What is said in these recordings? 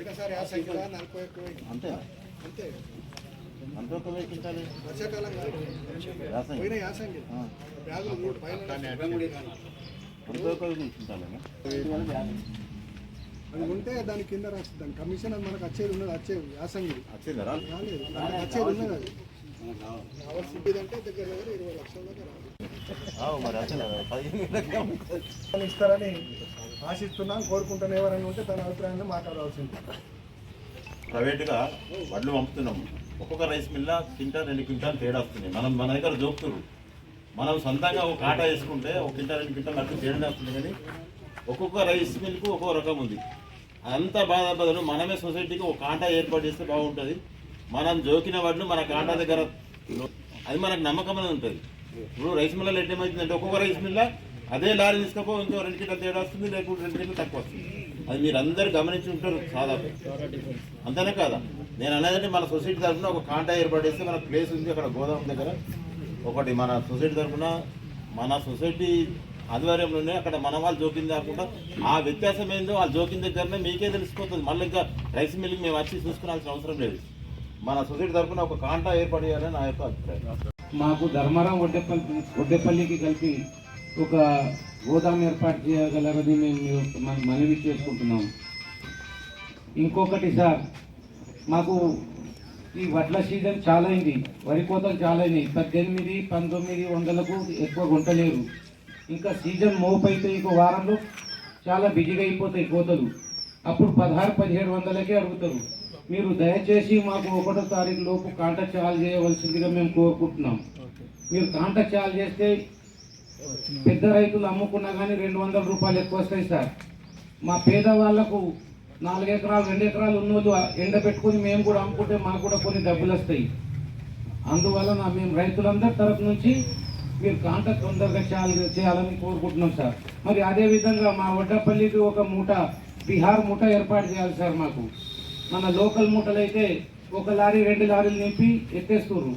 నలభై ఒక్క. అంతే అంతే అంత ఒక వర్షాకాలం యాసంగి. పోయిన మూడు పైన అంత ఒక వెయ్యి క్వింటాలేనా అది ఉంటే దాని కింద రాస్తుంది దాని కమిషన్ అది మనకు వచ్చేది ఉన్నది వచ్చేది యాసంగి వచ్చిందా? రాలేదు దానికి వచ్చేది ఉన్నది అది కావాల్సింది అంటే దగ్గర దగ్గర ఇరవై లక్షల రాదు ఆవు మరి ఇస్తారని ఆశిస్తున్నాం కోరుకుంటాను ఎవరైనా ఉంటే తన అభిప్రాయాన్ని మాట్లాడవలసింది. ప్రైవేట్గా వడ్లు పంపుతున్నాము. ఒక్కొక్క రైస్ మిల్ల క్వింటాల్ రెండు క్వింటాల్ తేడా వస్తుంది. మనం మన దగ్గర జోపుతురు మనం సొంతంగా ఒక కాటా వేసుకుంటే ఒక క్వింటాల్ రెండు క్వింటాల్ అట్లా తేడా వస్తుంది కానీ ఒక్కొక్క రైస్ మిల్కు ఒక్కొక్క రకం ఉంది. అంత బాధ బదులు మనమే సొసైటీకి ఒక కాంటా ఏర్పాటు చేస్తే బాగుంటుంది. మనం జోకిన వడ్లు మన కాంటా దగ్గర అది మనకు నమ్మకం అనేది ఉంటుంది. ఇప్పుడు రైస్ మిల్లలో ఎట్లేమవుతుందంటే ఒక్కొక్క రైస్ మిల్ల అదే లారీ తీసుకపో ఇంకో రెండు కిలో తేడా వస్తుంది లేకపోతే రెండు కిలో తక్కువ వస్తుంది. అది మీరు అందరు గమనించి ఉంటారు దాదాపు అంతేనే కాదా? నేను అనేదంటే మన సొసైటీ తరఫున ఒక కాంటా ఏర్పాటు చేస్తే మన ప్లేస్ ఉంది అక్కడ గోదాం దగ్గర. ఒకటి మన సొసైటీ తరఫున మన సొసైటీ ఆధ్వర్యంలోనే అక్కడ మన వాళ్ళు జోకిం కాకుండా ఆ వ్యత్యాసం ఏందో ఆ జోకిం దగ్గరనే మీకే తెలిసిపోతుంది. మళ్ళీ ఇంకా రైస్ మిల్కి మేము వచ్చి చూసుకోవాల్సిన అవసరం లేదు. మన సొసైటీ తరఫున ఒక కాంటా ఏర్పాటు చేయాలని నా యొక్క అభిప్రాయం. మాకు ధర్మారం ఒడ్డెపల్లి ఒడ్డెపల్లికి కలిపి ఒక గోదాం ఏర్పాటు చేయగలరని మేము మనవి చేసుకుంటున్నాం. ఇంకొకటి సార్ మాకు ఈ వడ్ల సీజన్ చాలా అయింది వరి కోతలు చాలా అయినాయి పద్దెనిమిది పంతొమ్మిది వందలకు ఎక్కువ కొంటలేరు ఇంకా సీజన్ మోప్ అయితే ఇంకో వారంలో చాలా బిజీగా అయిపోతాయి కోతలు. అప్పుడు పదహారు పదిహేడు వందలకే అడుగుతారు. మీరు దయచేసి మాకు ఒకటో తారీఖు లోపు కాంటాక్ట్ చాలు చేయవలసిందిగా మేము కోరుకుంటున్నాం. మీరు కాంటాక్ట్ చాలు చేస్తే పెద్ద రైతులు అమ్ముకున్నా కానీ రెండు వందల రూపాయలు ఎక్కువ వస్తాయి సార్. మా పేదవాళ్ళకు నాలుగు ఎకరాలు రెండు ఎకరాలు ఉన్నోళ్ళు ఎండ పెట్టుకుని మేము కూడా అమ్ముకుంటే మాకు కూడా కొన్ని డబ్బులు వస్తాయి. అందువలన మేము రైతులందరి తరపు నుంచి మీరు కాంటాక్ట్ తొందరగా చేయాలి చేయాలని కోరుకుంటున్నాం సార్. మరి అదేవిధంగా మా వడ్డపల్లికి ఒక మూట బీహార్ మూట ఏర్పాటు చేయాలి సార్ మాకు. మన లోకల్ మూటలు అయితే ఒక లారీ రెండు లారీలు నింపి ఎత్తేస్తున్నారు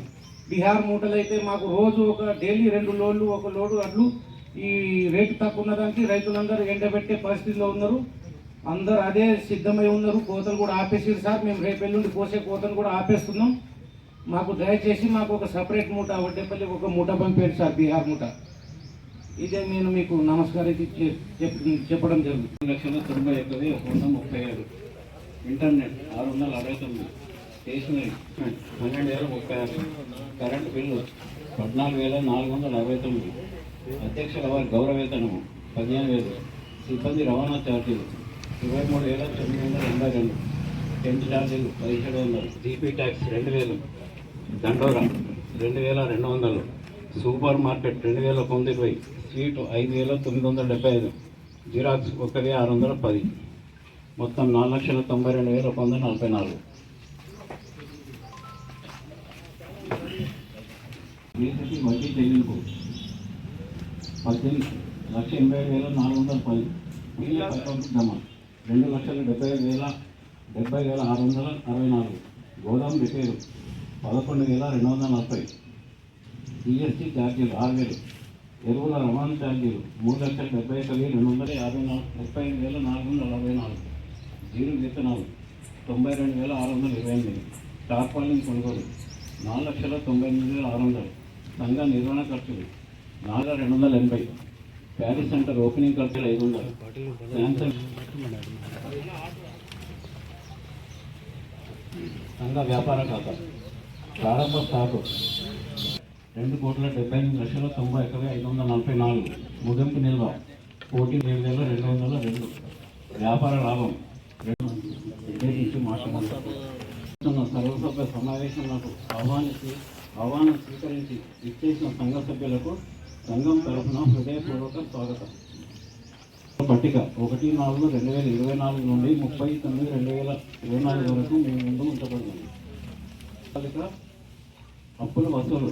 బీహార్ మూటలు అయితే మాకు రోజు ఒక డైలీ రెండు లోడ్లు ఒక లోడు అట్లు ఈ రేటు తక్కువ ఉన్నదానికి రైతులందరూ ఎండబెట్టే పరిస్థితిలో ఉన్నారు. అందరూ అదే సిద్ధమై ఉన్నారు. కోతలు కూడా ఆపేసారు సార్. మేము రేపు ఎల్లుండి కోసే కోతను కూడా ఆపేస్తున్నాం. మాకు దయచేసి మాకు ఒక సపరేట్ మూట వడ్డేపల్లి ఒక మూట పంపారు సార్ బీహార్ మూట. ఇదే నేను మీకు నమస్కారం చెప్- చెప్పడం జరుగుతుంది. లక్షల తొంభై ఒకటి ఒక వంద ముప్పై ఏడు ఇంటర్నెట్ ఆరు వందల అరవై తొమ్మిది. స్టేషనరీ. పన్నెండు వేల ముప్పై ఆరు. కరెంటు బిల్లు పద్నాలుగు వేల నాలుగు వందల అరవై తొమ్మిది. అధ్యక్షుల వారి గౌరవేతనము పదిహేను వేలు. సిబ్బంది రవాణా ఛార్జీలు ఇరవై మూడు వేల తొమ్మిది వందల ఎనభై రెండు. టెంట్ ఛార్జీలు పదిహేడు వందలు. జీపీ ట్యాక్స్ రెండు వేలు. దండోరా రెండు వేల రెండు వందలు. సూపర్ మార్కెట్ రెండు వేల తొమ్మిది ఇరవై స్వీట్ ఐదు వేల తొమ్మిది వందల డెబ్బై ఐదు. జిరాక్స్ ఒక వెయ్యి ఆరు వందల పది. మొత్తం నాలుగు లక్షల తొంభై రెండు వేల ఒక వందల నలభై నాలుగు. వీటికి వడ్డీ చెల్లింపు పద్దెనిమిది లక్ష ఎనభై ఏడు వేల నాలుగు వందల పది వీళ్ళ అకౌంట్ జమ. రెండు లక్షల డెబ్బై ఐదు వేల డెబ్బై వేల ఆరు వందల అరవై నాలుగు. గోదాం రిపేరు పదకొండు వేల రెండు వందల నలభై. జిఎస్టీ ఛార్జీలు ఆరు వేలు. ఎరువుల రవాణా ఛార్జీలు మూడు లక్షల డెబ్బై ఒక వేలు రెండు వందల యాభై నాలుగు ముప్పై ఐదు వేల నాలుగు వందల నలభై నాలుగు. జీరో విత్తనాలు తొంభై రెండు వేల ఆరు వందల ఇరవై ఎనిమిది. టార్పాలిన్ కొనుగోలు నాలుగు లక్షల తొంభై ఎనిమిది వేల ఆరు వందలు. సంఘ నిర్వహణ ఖర్చులు నాలుగు రెండు వందల ఎనభై. ప్యారిస్ సెంటర్ ఓపెనింగ్ ఖర్చులు ఐదు వందలు. శాంసంగ్. సంఘ వ్యాపార ఖాతా. ప్రారంభ స్టాకు. రెండు కోట్ల డెబ్బై ఎనిమిది లక్షల తొంభై ఒక ఐదు వందల నలభై నాలుగు. ముగింపు నిల్వ. కోటి ఏడు వేల రెండు వందల రెండు. వ్యాపార లాభం. రెండు ఉద్దేశించి మాట్లాడుతున్న సర్వసభ్య సమావేశంలో ఆహ్వానించి ఆహ్వానం స్వీకరించి ఇచ్చేసిన సంఘ సభ్యులకు సంఘం తరఫున హృదయపూర్వక స్వాగతం. పట్టిక ఒకటి నాలుగు రెండు వేల ఇరవై నాలుగు నుండి ముప్పై తొమ్మిది రెండు వేల ఇరవై నాలుగు వరకు మీ ముందు ఉంచబడింది పట్టిక అప్పుల వసూలు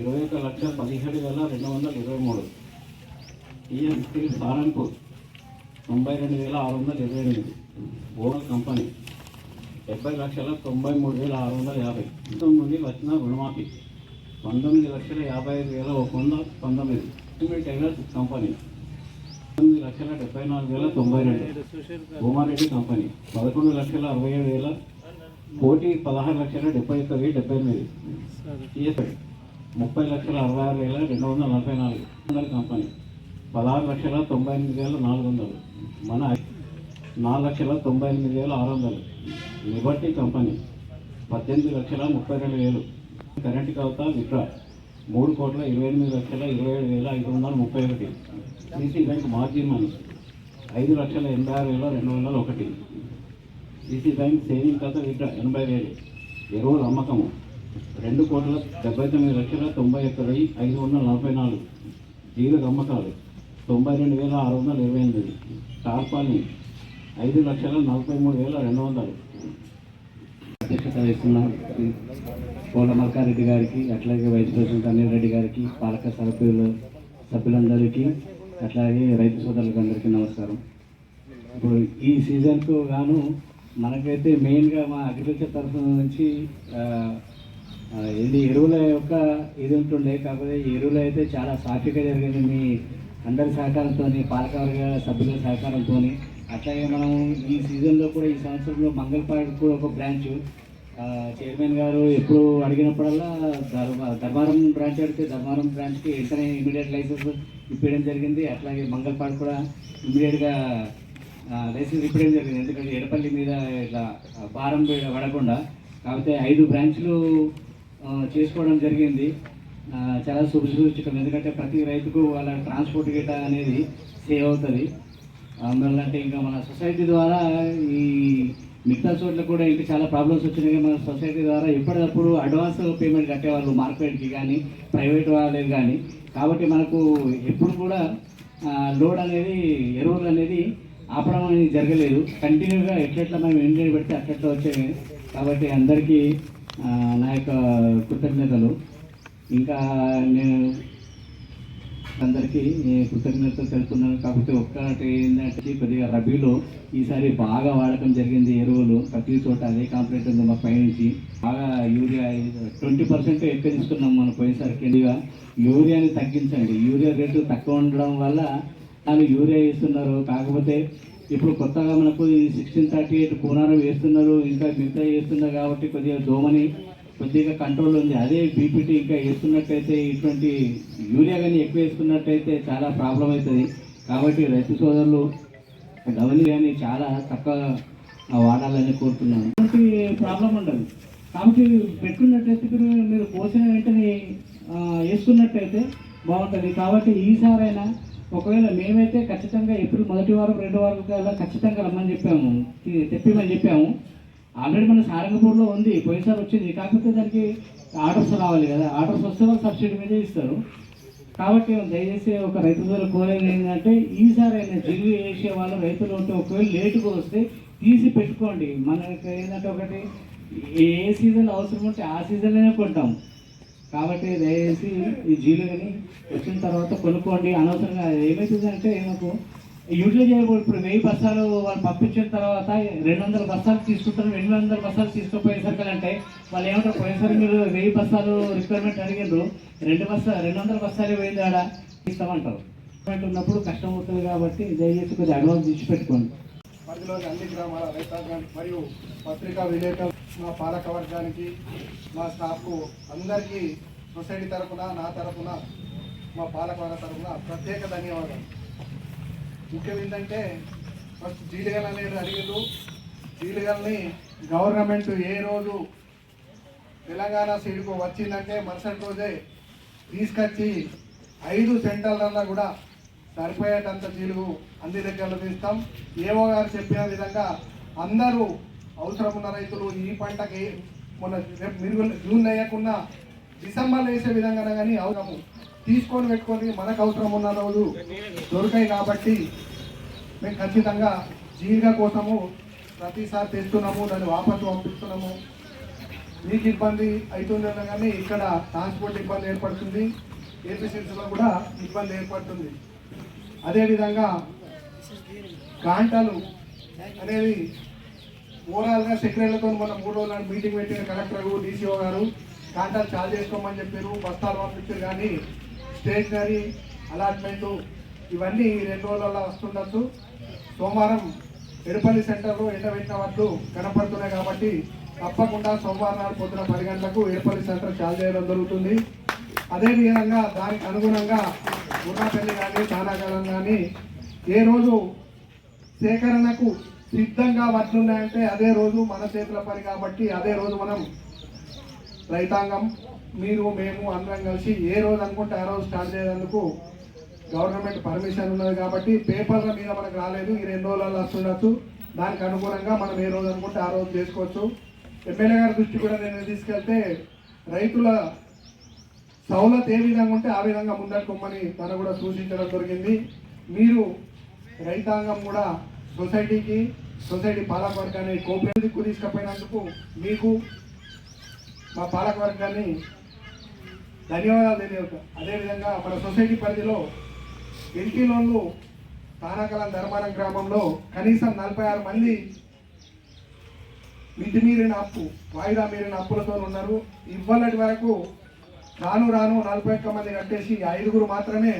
ఇరవై ఒక లక్ష పదిహేడు వేల రెండు వందల ఇరవై మూడు. టీఎం స్టీల్ సారంపూర్ తొంభై రెండు వేల ఆరు వందల ఇరవై ఎనిమిది. ఓవర్ కంపెనీ డెబ్బై లక్షల తొంభై మూడు వేల ఆరు వందల యాభై. పంతొమ్మిది నుండి వచ్చిన రుణమాఫీ. పంతొమ్మిది లక్షల యాభై ఐదు వేల ఒక వంద పంతొమ్మిది. టైలర్స్ కంపెనీ పంతొమ్మిది లక్షల డెబ్బై నాలుగు వేల తొంభై రెండు. భూమారెడ్డి కంపెనీ పదకొండు లక్షల అరవై ఏడు వేల కోటి పదహారు లక్షల డెబ్బై ఒక్క వెయ్యి డెబ్బై ఎనిమిది. ముప్పై లక్షల అరవై ఆరు వేల రెండు వందల నలభై నాలుగు. వందల కంపెనీ పదహారు లక్షల తొంభై ఎనిమిది వేల నాలుగు వందలు. మన నాలుగు లక్షల తొంభై ఎనిమిది వేల ఆరు వందలు. లిబర్టీ కంపెనీ పద్దెనిమిది లక్షల ముప్పై రెండు వేలు. కరెంట్ కవత విత్డ్రా. మూడు కోట్ల ఇరవై ఎనిమిది లక్షల ఇరవై ఏడు వేల ఐదు వందల ముప్పై ఒకటి. సిసి బ్యాంక్ మార్జిన్ మనీ ఐదు లక్షల ఎనభై ఆరు వేల రెండు వందల ఒకటి. సిసి బ్యాంక్ సేవింగ్ ఖాతా విత్డ్రా ఎనభై వేలు. ఎరువుల అమ్మకము రెండు కోట్ల డెబ్బై తొమ్మిది లక్షల తొంభై ఒక్క వెయ్యి ఐదు వందల నలభై నాలుగు. జీరో అమ్మకాలు తొంభై రెండు వేల ఆరు వందల ఇరవై ఎనిమిది. టార్పాలిని ఐదు లక్షల నలభై మూడు వేల రెండు వందలు. అధ్యక్షత వహిస్తున్న పోల మల్కారెడ్డి గారికి అట్లాగే వైస్ ప్రెసిడెంట్ అనిల్ రెడ్డి గారికి పాలక సభ్యులు సభ్యులందరికీ అట్లాగే రైతు సోదరులకు అందరికీ నమస్కారం. ఇప్పుడు ఈ సీజన్కు గాను మనకైతే మెయిన్గా మా అగ్రికల్చర్ తరఫున నుంచి ఇది ఎరువుల యొక్క ఇది ఉంటుండే కాకపోతే ఈ ఎరువులు అయితే చాలా సాఫీగా జరిగింది మీ అందరి సహకారంతో పాలకవర్గ సభ్యుల సహకారంతో అట్లాగే మనం ఈ సీజన్లో కూడా ఈ సంవత్సరంలో మంగళపాడు కూడా ఒక బ్రాంచ్ చైర్మన్ గారు ఎప్పుడు అడిగినప్పుడల్లా ధర్మారం బ్రాంచ్ అడిగితే ధర్మారం బ్రాంచ్కి వెంటనే ఇమీడియట్ లైసెన్స్ ఇప్పించడం జరిగింది. అట్లాగే మంగళపాడు కూడా ఇమీడియట్గా లైసెన్స్ ఇప్పించడం జరిగింది. ఎందుకంటే ఎడపల్లి మీద ఇట్లా భారం పడకుండా కాకపోతే ఐదు బ్రాంచ్లు చేసుకోవడం జరిగింది. చాలా శుభసూచకం ఎందుకంటే ప్రతి రైతుకు వాళ్ళ ట్రాన్స్పోర్ట్ గిట అనేది సేవ్ అవుతుంది. అంటే ఇంకా మన సొసైటీ ద్వారా ఈ మిగతా చోట్ల కూడా ఇంకా చాలా ప్రాబ్లమ్స్ వచ్చినాయి. మన సొసైటీ ద్వారా ఎప్పటికప్పుడు అడ్వాన్స్ పేమెంట్ కట్టేవాళ్ళు మార్కెట్కి కానీ ప్రైవేట్ వాళ్ళకి కానీ కాబట్టి మనకు ఎప్పుడు కూడా లోడ్ అనేది ఎరువులు అనేది ఆపడం అనేది జరగలేదు. కంటిన్యూగా ఎట్లెట్లా మేము ఎంజాయ్ పెడితే అట్లట్లా వచ్చేవి. కాబట్టి అందరికీ నా యొక్క కృతజ్ఞతలు. ఇంకా నేను అందరికీ నేను కృతజ్ఞతలు తెలుపుతున్నాను. కాకపోతే ఒక్కటి ఏంటంటే కొద్దిగా రబీలో ఈసారి బాగా వాడకం జరిగింది ఎరువులు. ప్రతి చోట అదే కాంప్లీట్ ఉంది మా పైనుంచి. బాగా యూరియా ట్వంటీ పర్సెంట్ ఎక్కువ తీసుకున్నాం మనం పోయినసారి కిందిగా. యూరియాని తగ్గించండి. యూరియా రేటు తక్కువ ఉండడం వల్ల వాళ్ళు యూరియా వేస్తున్నారు. కాకపోతే ఇప్పుడు కొత్తగా మనకు ఈ సిక్స్టీన్ థర్టీ ఎయిట్ కూనారం వేస్తున్నారు. ఇంకా మిగతా వేస్తున్నారు కాబట్టి కొద్దిగా దోమని కొద్దిగా కంట్రోల్ ఉంది. అదే బీపీటీ ఇంకా వేస్తున్నట్టయితే ఇటువంటి యూరియా కానీ ఎక్కువ వేసుకున్నట్టయితే చాలా ప్రాబ్లం అవుతుంది. కాబట్టి రైతు సోదరులు డబల్ కానీ చాలా తక్కువ వాడాలని కోరుతున్నాను. ఎటువంటి ప్రాబ్లం ఉండదు. కాబట్టి పెట్టుకున్నట్టయితే మీరు పోసిన వెంటనే వేసుకున్నట్టయితే బాగుంటుంది. కాబట్టి ఈసారైనా ఒకవేళ మేమైతే ఖచ్చితంగా ఎప్పుడు మొదటి వారం రెండు వారం కల్లా ఖచ్చితంగా రమ్మని చెప్పాము. తి- తెప్పిమని చెప్పాము. ఆల్రెడీ మన సారంగపూర్లో ఉంది. పోయినసారి వచ్చింది. కాకపోతే దానికి ఆర్డర్స్ రావాలి కదా. ఆర్డర్స్ వస్తే వాళ్ళు సబ్సిడీ మీద ఇస్తారు. కాబట్టి దయచేసి ఒక రైతు ద్వారా కోరేది ఏంటంటే ఈసారి అయినా జిల్లు వేసే వాళ్ళు రైతులు ఉంటే ఒకవేళ లేటుగా వస్తే తీసి పెట్టుకోండి. మనకి ఏంటంటే ఒకటి ఏ సీజన్ అవసరం ఉంటే ఆ సీజన్లోనే కొంటాం. కాబట్టి దయచేసి ఈ జీలుగని వచ్చిన తర్వాత కొనుక్కోండి. అనవసరంగా ఏమవుతుందంటే మాకు యూటిలైజ్ చేయకూడదు ఇప్పుడు వెయ్యి బస్తాలు వాళ్ళు పంపించిన తర్వాత రెండు వందల బస్సాలు తీసుకుంటారు. రెండు వందల బస్సాలు తీసుకుపోయేసరికి అంటే వాళ్ళు ఏమంటారు? పోయేసరికి మీరు వెయ్యి బస్తాలు రిక్వైర్మెంట్ అడిగారు రెండు బస్సా రెండు వందల బస్తాలు పోయింది ఆడ. ఇస్తామంటారు రిక్వైర్మెంట్ ఉన్నప్పుడు కష్టం అవుతుంది కాబట్టి దయచేసి కొద్దిగా అడ్వాన్స్ ఇచ్చి పెట్టుకోండి. పరిధిలోని అన్ని గ్రామాల రైతాంగానికి మరియు పత్రికా విలేకరులు మా పాలక వర్గానికి మా స్టాఫ్కు అందరికీ సొసైటీ తరఫున నా తరఫున మా పాలక వర్గ తరఫున ప్రత్యేక ధన్యవాదాలు. ముఖ్యం ఏంటంటే ఫస్ట్ జీలిగల్ అనేది అడిగారు జీలిగల్ని గవర్నమెంట్ ఏ రోజు తెలంగాణ సైడ్కు వచ్చిందంటే మరుసటి రోజే తీసుకొచ్చి ఐదు సెంటర్లల్లో కూడా సరిపోయేటంత జీలుగు అన్ని దగ్గరలో తీస్తాం. ఏవో గారు చెప్పిన విధంగా అందరూ అవసరం ఉన్న రైతులు ఈ పంటకి మొన్న రేపు మిరుగు జూన్ వేయకుండా డిసెంబర్లో వేసే విధంగా కానీ అవసరము. తీసుకొని పెట్టుకొని మనకు అవసరం ఉన్న రోజు దొరికాయి కాబట్టి మేము ఖచ్చితంగా జీవిగా కోసము ప్రతిసారి తెస్తున్నాము దాన్ని వాపసు పంపిస్తున్నాము. మీకు ఇబ్బంది అవుతుందన్న కానీ ఇక్కడ ట్రాన్స్పోర్ట్ ఇబ్బంది ఏర్పడుతుంది. ఏపీసీసీలో కూడా ఇబ్బంది ఏర్పడుతుంది. అదేవిధంగా కాంటాలు అనేది ఓవరాల్గా సెక్రటరీలతో మొన్న మూడు రోజుల మీటింగ్ పెట్టిన కలెక్టర్ డీసీఓ గారు కాంటాలు చార్జ్ చేసుకోమని చెప్పారు బస్తాలు పంపించారు కానీ స్టేషనరీ అలాట్మెంటు ఇవన్నీ ఈ రెండు రోజులలో వస్తుండొచ్చు. సోమవారం ఎడపల్లి సెంటర్లో ఎండబెట్టిన వడ్లు కనపడుతున్నాయి కాబట్టి తప్పకుండా సోమవారం నాడు పొద్దున పది గంటలకు ఎడపల్లి సెంటర్ చాలు చేయడం జరుగుతుంది. అదేవిధంగా దానికి అనుగుణంగా ఉన్నపల్లి కానీ చానాకాలం కానీ ఏ రోజు సేకరణకు సిద్ధంగా వడ్లున్నాయంటే అదే రోజు మన చేతుల పని కాబట్టి అదే రోజు మనం రైతాంగం మీరు మేము అందరం కలిసి ఏ రోజు అనుకుంటే ఆ రోజు స్టార్ట్ చేసేందుకు గవర్నమెంట్ పర్మిషన్ ఉన్నది కాబట్టి పేపర్ల మీద మనకు రాలేదు. ఈ రెండు రోజులలో వస్తుండొచ్చు దానికి అనుగుణంగా మనం ఏ రోజు అనుకుంటే ఆ రోజు చేసుకోవచ్చు. ఎమ్మెల్యే గారి దృష్టి కూడా నేను తీసుకెళ్తే రైతుల సౌలత్ ఏ విధంగా ఉంటే ఆ విధంగా ముందడుకోమని తను కూడా సూచించడం దొరికింది. మీరు రైతాంగం కూడా సొసైటీకి సొసైటీ పాలకవర్గాన్ని కోపేదికు తీసుకుపోయినందుకు మీకు మా పాలకవర్గాన్ని ధన్యవాదాలు తెలియదు అదేవిధంగా మన సొసైటీ పరిధిలో ఇంటి లోన్లు తానాకలం ధర్మారం గ్రామంలో కనీసం నలభై ఆరు మంది మితిమీరిన అప్పు వాయిదా మీరిన అప్పులతో ఉన్నారు. ఇవ్వలటి వరకు రాను రాను నలభై ఒక్క మంది కట్టేసి ఐదుగురు మాత్రమే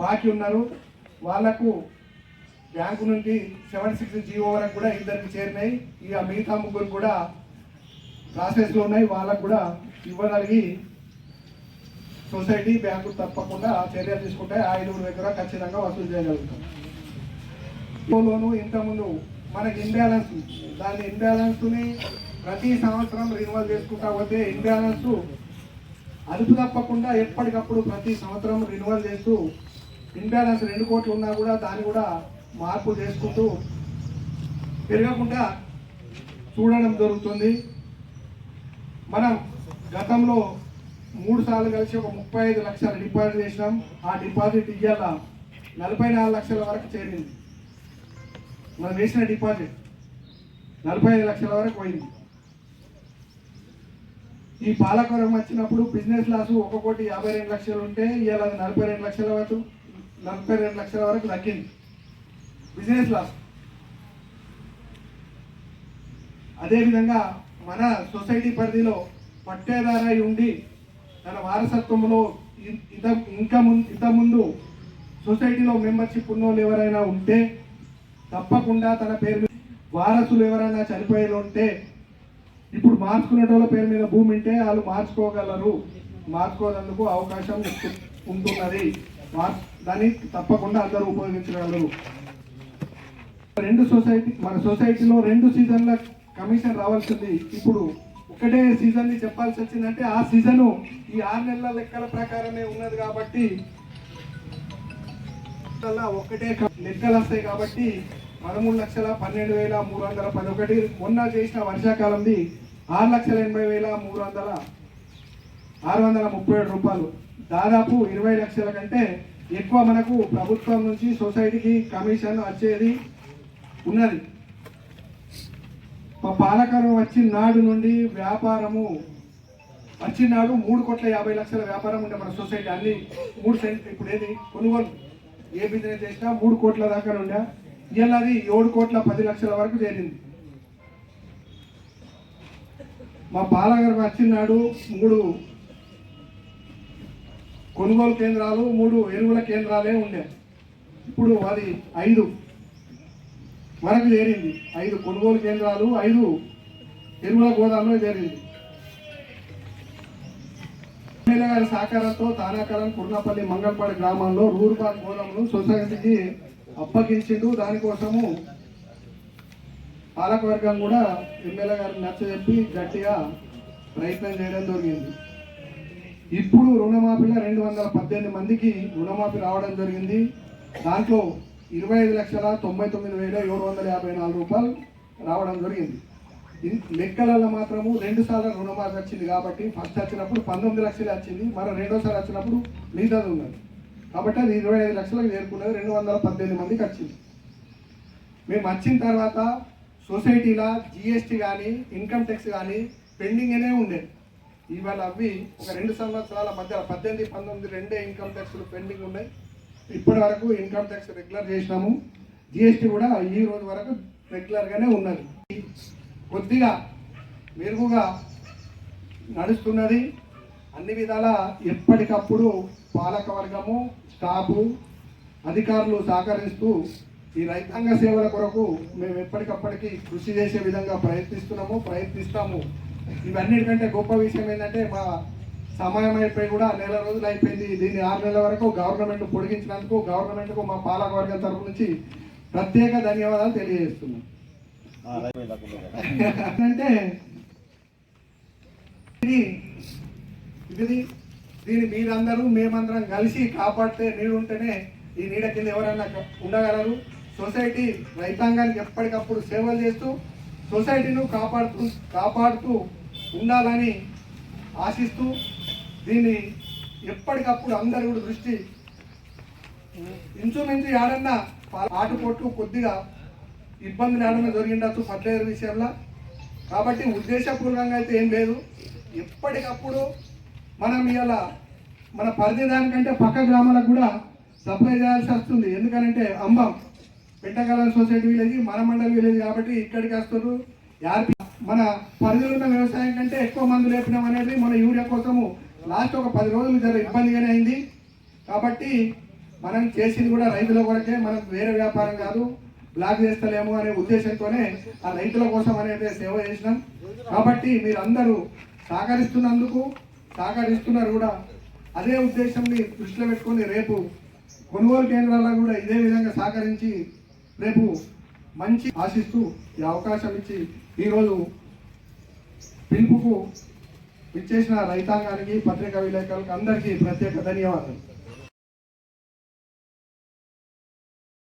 బాకీ ఉన్నారు. వాళ్ళకు బ్యాంకు నుండి సెవెన్ సిక్స్ జీవో వరకు కూడా ఇద్దరికి చేరినాయి. ఇక మిగతా ముగ్గురు కూడా ప్రాసెస్లో ఉన్నాయి. వాళ్ళకు కూడా ఇవ్వగలిగి సొసైటీ బ్యాంకు తప్పకుండా చర్యలు తీసుకుంటే ఆ ఐదుగురు దగ్గర ఖచ్చితంగా వసూలు చేయగలుగుతాం. లోను ఇంతకుముందు మనకి ఇంబ్యాలెన్స్ దాని ఇంబ్యాలెన్స్ని ప్రతి సంవత్సరం రినివల్ చేసుకుంటా పోతే ఇంబ్యాలెన్స్ అదుపు తప్పకుండా ఎప్పటికప్పుడు ప్రతి సంవత్సరం రినివల్ చేస్తూ ఇంబ్యాలెన్స్ రెండు కోట్లు ఉన్నా కూడా దాన్ని కూడా మార్పు చేసుకుంటూ పెరగకుండా చూడడం జరుగుతుంది. మనం గతంలో మూడు సార్లు కలిసి ఒక ముప్పై ఐదు లక్షల డిపాజిట్ చేసినాం. ఆ డిపాజిట్ ఇయ్యాల నలభై నాలుగు లక్షల వరకు చేరింది. మనం వేసిన డిపాజిట్ నలభై ఐదు లక్షల వరకు పోయింది. ఈ పాలకవరం వచ్చినప్పుడు బిజినెస్ లాస్ ఒక కోటి యాభై రెండు లక్షలు ఉంటే ఇవాళ అది నలభై రెండు లక్షల వరకు నలభై రెండు లక్షల వరకు తగ్గింది. Business loss. అదేవిధంగా మన సొసైటీ పరిధిలో పట్టేదారై ఉండి తన వారసత్వంలో ఇంత ఇంకా ముందు ఇంత ముందు సొసైటీలో మెంబర్షిప్ ఉన్న వాళ్ళు ఎవరైనా ఉంటే తప్పకుండా తన పేరు మీద వారసులు ఎవరైనా చనిపోయేలు ఉంటే ఇప్పుడు మార్చుకునేటోళ్ళ పేరు మీద భూమి ఉంటే వాళ్ళు మార్చుకోగలరు. మార్చుకోనందుకు అవకాశం ఉంటున్నది. మార్- దాన్ని తప్పకుండా అందరూ ఉపయోగించగలరు. రెండు సొసైటీ మన సొసైటీలో రెండు సీజన్ల కమిషన్ రావాల్సింది ఇప్పుడు ఒకటే సీజన్ చెప్పాల్సి వచ్చిందంటే ఆ సీజను ఈ ఆరు నెలల లెక్కల ప్రకారమే ఉన్నది కాబట్టి ఒక్కటే ఒకటే లెక్కలు వస్తాయి కాబట్టి పదమూడు లక్షల పన్నెండు వేల మూడు వందల పది ఒకటి మొన్న చేసిన వర్షాకాలంది ఆరు లక్షల ఎనభై వేల మూడు వందల ఆరు వందల ముప్పై ఏడు రూపాయలు. దాదాపు ఇరవై లక్షల కంటే ఎక్కువ మనకు ప్రభుత్వం నుంచి సొసైటీకి కమిషన్ వచ్చేది ఉన్నది. మా పాలకరం వచ్చిన నాడు నుండి వ్యాపారము వచ్చినాడు మూడు కోట్ల యాభై లక్షల వ్యాపారం ఉండే మన సొసైటీ. అన్ని మూడు సెంట్ ఇప్పుడు ఏది? కొనుగోలు. ఏ బిజినెస్ చేసినా మూడు కోట్ల దాకా ఉండే. ఇవాళ అది ఏడు కోట్ల పది లక్షల వరకు చేరింది. మా పాలకరం వచ్చిన నాడు మూడు కొనుగోలు కేంద్రాలు మూడు ఎరువుల కేంద్రాలే ఉండే. ఇప్పుడు అది ఐదు. మనకు చేరింది. ఐదు కొనుగోలు కేంద్రాలు ఐదు ఎరువుల గోదాంలో చేరింది. ఎమ్మెల్యే గారి సహకారంతో తానాకరం కుర్నపల్లి మంగళపాడు గ్రామంలో రూరుబాద్ గోదామును సొసైటీకి అప్పగించిండు. దానికోసము పాలకవర్గం కూడా ఎమ్మెల్యే గారిని నచ్చజెప్పి గట్టిగా ప్రయత్నం చేయడం జరిగింది. ఇప్పుడు రుణమాఫీలో రెండు వందల పద్దెనిమిది మందికి రుణమాఫీ రావడం జరిగింది. దాంట్లో ఇరవై ఐదు లక్షల తొంభై తొమ్మిది వేల ఏడు వందల యాభై నాలుగు రూపాయలు రావడం జరిగింది. లెక్కలలో మాత్రము రెండు సార్లు రుణమాఫీ వచ్చింది కాబట్టి ఫస్ట్ వచ్చినప్పుడు పంతొమ్మిది లక్షలు వచ్చింది మరి రెండోసారి వచ్చినప్పుడు మిగతాది ఉన్నది. కాబట్టి అది ఇరవై ఐదు లక్షలకు చేరుకున్నది రెండు వందల పద్దెనిమిది మందికి వచ్చింది. మేము వచ్చిన తర్వాత సొసైటీలో జిఎస్టీ కానీ ఇన్కమ్ ట్యాక్స్ కానీ పెండింగ్నే ఉండే. ఇవాళ అవి ఒక రెండు సంవత్సరాల మధ్య పద్దెనిమిది పంతొమ్మిది రెండే ఇన్కమ్ ట్యాక్స్లు పెండింగ్ ఉన్నాయి. ఇప్పటి వరకు ఇన్కమ్ ట్యాక్స్ రెగ్యులర్ చేసినాము. జిఎస్టీ కూడా ఈ రోజు వరకు రెగ్యులర్గానే ఉన్నది. కొద్దిగా మెరుగుగా నడుస్తున్నది. అన్ని విధాల ఎప్పటికప్పుడు పాలక వర్గము స్టాఫు అధికారులు సహకరిస్తూ ఈ రైతాంగ సేవల కొరకు మేము ఎప్పటికప్పటికి కృషి చేసే విధంగా ప్రయత్నిస్తున్నాము ప్రయత్నిస్తాము. ఇవన్నిటికంటే గొప్ప విషయం ఏంటంటే మా సమయం అయిపోయి కూడా నెల రోజులు అయిపోయింది. దీన్ని ఆరు నెలల వరకు గవర్నమెంట్ పొడిగించినందుకు గవర్నమెంట్కు మా పాలకవర్గం తరపు నుంచి ప్రత్యేక ధన్యవాదాలు తెలియజేస్తున్నాం. అంటే ఇది ఇది దీన్ని మీరందరూ మేమందరం కలిసి కాపాడితే నీడు ఉంటేనే ఈ నీడ కింద ఎవరైనా ఉండగలరు. సొసైటీ రైతాంగానికి ఎప్పటికప్పుడు సేవలు చేస్తూ సొసైటీను కాపాడుతూ కాపాడుతూ ఉండాలని ఆశిస్తూ దీన్ని ఎప్పటికప్పుడు అందరూ కూడా దృష్టి ఇంచుమించు ఏడన్నా ఆటు పొట్టు కొద్దిగా ఇబ్బందులు ఏడన్నా జరిగిండొచ్చు ఫర్టిలైజర్ విషయంలో? కాబట్టి ఉద్దేశపూర్వకంగా అయితే ఏం లేదు. ఎప్పటికప్పుడు మనం ఇలా మన పరిధి దానికంటే పక్క గ్రామాలకు కూడా సప్లై చేయాల్సి వస్తుంది. ఎందుకనంటే అంబం పెంటకాలం సొసైటీ విలేజ్ మన మండలి విలేజ్ కాబట్టి ఇక్కడికి వస్తారు. యార్పి మన పరిధిలో ఉన్న వ్యవసాయం కంటే ఎక్కువ మంది లేపినాం అనేది మన యూరియా కోసము లాస్ట్ ఒక పది రోజులు జర ఇబ్బందిగానే అయింది. కాబట్టి మనం చేసింది కూడా రైతుల కొరకే మనకు వేరే వ్యాపారం కాదు బ్లాక్ చేస్తలేము అనే ఉద్దేశంతోనే ఆ రైతుల కోసం అనేది సేవ చేసినాం. కాబట్టి మీరందరూ సహకరిస్తున్నందుకు సహకరిస్తున్నారు కూడా. అదే ఉద్దేశంని దృష్టిలో పెట్టుకొని రేపు కొనుగోలు కేంద్రాల్లో కూడా ఇదే విధంగా సహకరించి రేపు మంచి ఆశిస్తూ ఈ అవకాశం ఇచ్చి ఈరోజు పిలుపుకు ఇచ్చేసిన రైతాంగానికి పత్రికా విలేకరులకు అందరికీ ప్రత్యేక ధన్యవాదాలు.